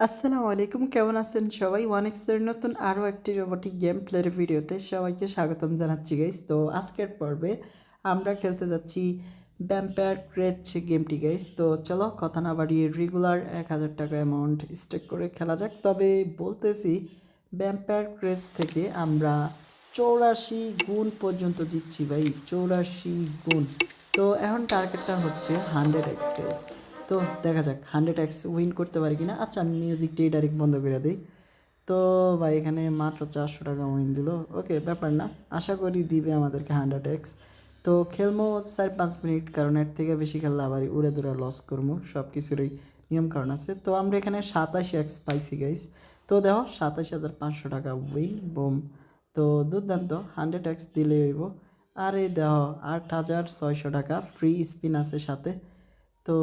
আসসালামু আলাইকুম, কেমন আছেন সবাই? ওয়ান এক্সের নতুন আরও একটি রোবোটিক গেম প্লের ভিডিওতে সবাইকে স্বাগতম জানাচ্ছি গাইস তো আজকের পর্বে আমরা খেলতে যাচ্ছি ব্যাম্পায়ার ক্রেচ গেমটি গাইস তো চলো, কথা না বাড়িয়ে রেগুলার এক হাজার টাকা অ্যামাউন্ট স্টেক করে খেলা যাক। তবে বলতেছি ব্যাম্পায়ার ক্রেচ থেকে আমরা চৌরাশি গুণ পর্যন্ত জিতছি, ভাই। চৌরাশি গুণ। তো এখন টার্গেটটা হচ্ছে হান্ড্রেড এক্স গাইস তো দেখা যাক হান্ড্রেড এক্স উইন করতে পারি কিনা। আচ্ছা আমি মিউজিকটাই ডাইরেক্ট বন্ধ করে দিই। তো ভাই, এখানে মাত্র চারশো টাকা উইন দিল। ওকে ব্যাপার না। আশা করি দিবে আমাদেরকে হান্ড্রেড এক্স তো খেলব চার পাঁচ মিনিট, কারণ এর থেকে বেশি খেললে আবার উড়ে দূরে লস করব সব কিছুরই নিয়ম কারণ আছে। তো আমরা এখানে সাতাশি এক্স পাইছি গাইস তো দেখো, সাতাশি হাজার পাঁচশো টাকা উইন বোম তো দুর্দান্ত হান্ড্রেড এক্স দিলে হইব। আর দেহ আট হাজার ছয়শো টাকা ফ্রি স্পিন আছে সাথে। তো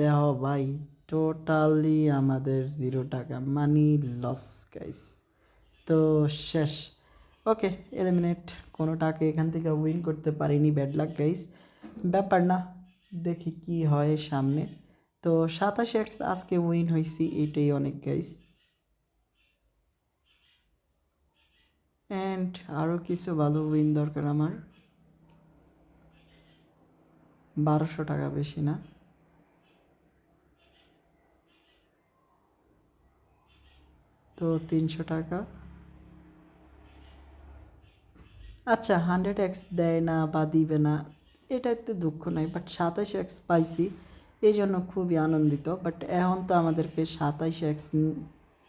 দেহ ভাই টোটালি আমাদের জিরো টাকা মানি লস গাইস তো শেষ। ওকে এলিমিনেট কোনো টাকা এখান থেকে উইন করতে পারিনি ব্যাড লাক গাইস ব্যাপার না, দেখি কি হয় সামনে। তো সাতাশ এক্স আজকে উইন হয়েছি এটাই অনেক গাইস অ্যান্ড আরও কিছু ভালো উইন দরকার আমার। বারোশো টাকা বেশি না। তো তিনশো টাকা। আচ্ছা হান্ড্রেড এক্স দেয় না বা দিবে না এটাতে দুঃখ নাই বাট সাতাশ এক্স পাইছি, এই জন্য খুবই আনন্দিত বাট এখন তো আমাদেরকে সাতাইশ এক্স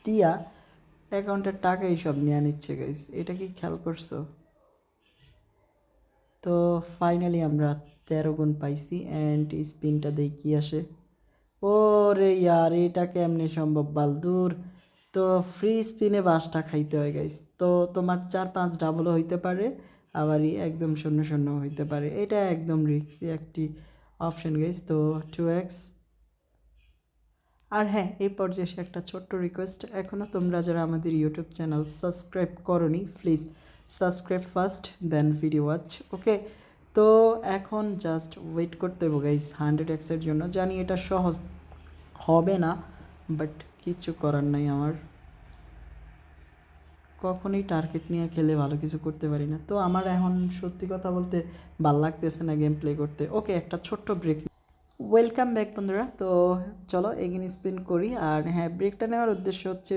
দিয়া অ্যাকাউন্টের টাকাই সব নিয়ে নিচ্ছে গাইস এটা কি খেয়াল করছ? তো ফাইনালি আমরা তেরো গুণ পাইছি অ্যান্ড স্পিনটা দিয়ে কি আসে। ও রে ইয়ার, এটা কেমনে সম্ভব বালদুর? তো ফ্রি স্পিনে বাসটা খাইতে হয় গাইস তো তোমার চার পাঁচ ডাবলও হইতে পারে, আবারই একদম শূন্য শূন্য হইতে পারে। এটা একদম রিক্সি একটি অপশন গাইস তো টু এক্স আর হ্যাঁ এই পর্যায়ে এসে একটা ছোট্ট রিকোয়েস্ট এখনও তোমরা যারা আমাদের ইউটিউব চ্যানেল সাবস্ক্রাইব করনি please subscribe first then video watch okay তো এখন জাস্ট ওয়েট করতে হবে গাইস হান্ড্রেড এক্সের জন্য। জানি এটা সহজ হবে না বাট কিচ্ছু করার নাই আমার। কখনোই টার্গেট নিয়ে খেলে ভালো কিছু করতে পারি না। তো আমার এখন সত্যি কথা বলতে ভালো লাগতেছে না গেম প্লে করতে। ওকে একটা ছোট্ট ব্রেক ওয়েলকাম ব্যাক বন্ধুরা। তো চলো এগিন স্পিন করি। আর হ্যাঁ ব্রেকটা নেওয়ার উদ্দেশ্য হচ্ছে,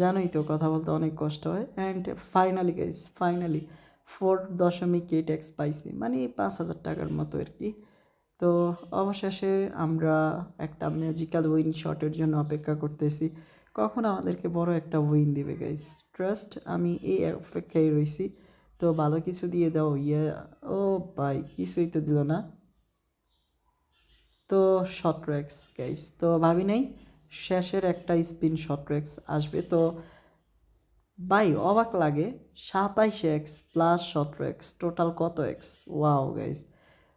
জানোই তো, কথা বলতে অনেক কষ্ট হয়। And finally guys finally four দশমিক এইট এক্স পাইছি মানে পাঁচ হাজার টাকার মতো আর কি। তো অবশেষে আমরা একটা ম্যাজিক্যাল উইন শটের জন্য অপেক্ষা করতেছি। কখন আমাদেরকে বড় একটা উইন দিবে গাইস ট্রাস্ট আমি এই অপেক্ষায় রয়েছি তো ভালো কিছু দিয়ে দাও ইয়ে ও ভাই, কিছুই তো দিল না। তো শর্ট ট্র্যাক্স গাইস তো ভাবি নাই, শেষের একটা স্পিন শর্ট ট্র্যাক্স আসবে। তো ভাই অবাক লাগে। সাতাইশ এক্স প্লাস সতেরো এক্স টোটাল কত এক্স? ওয়াও গাইস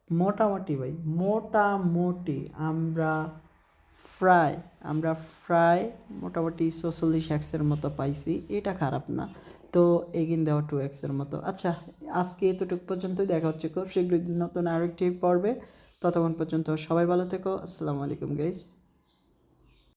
মোটামুটি ভাই, মোটামুটি আমরা ফ্রাই আমরা ফ্রাই মোটামুটি চল্লিশ এক্সের মতো পাইছি। এটা খারাপ না। তো এগিন দেওয়া টু এক্সের মতো। আচ্ছা আজকে এতটুকু পর্যন্তই। দেখা হচ্ছে খুব শীঘ্রই নতুন আরেকটি পর্বে। ততক্ষণ পর্যন্ত সবাই ভালো থেকো। আসসালামু আলাইকুম গাইস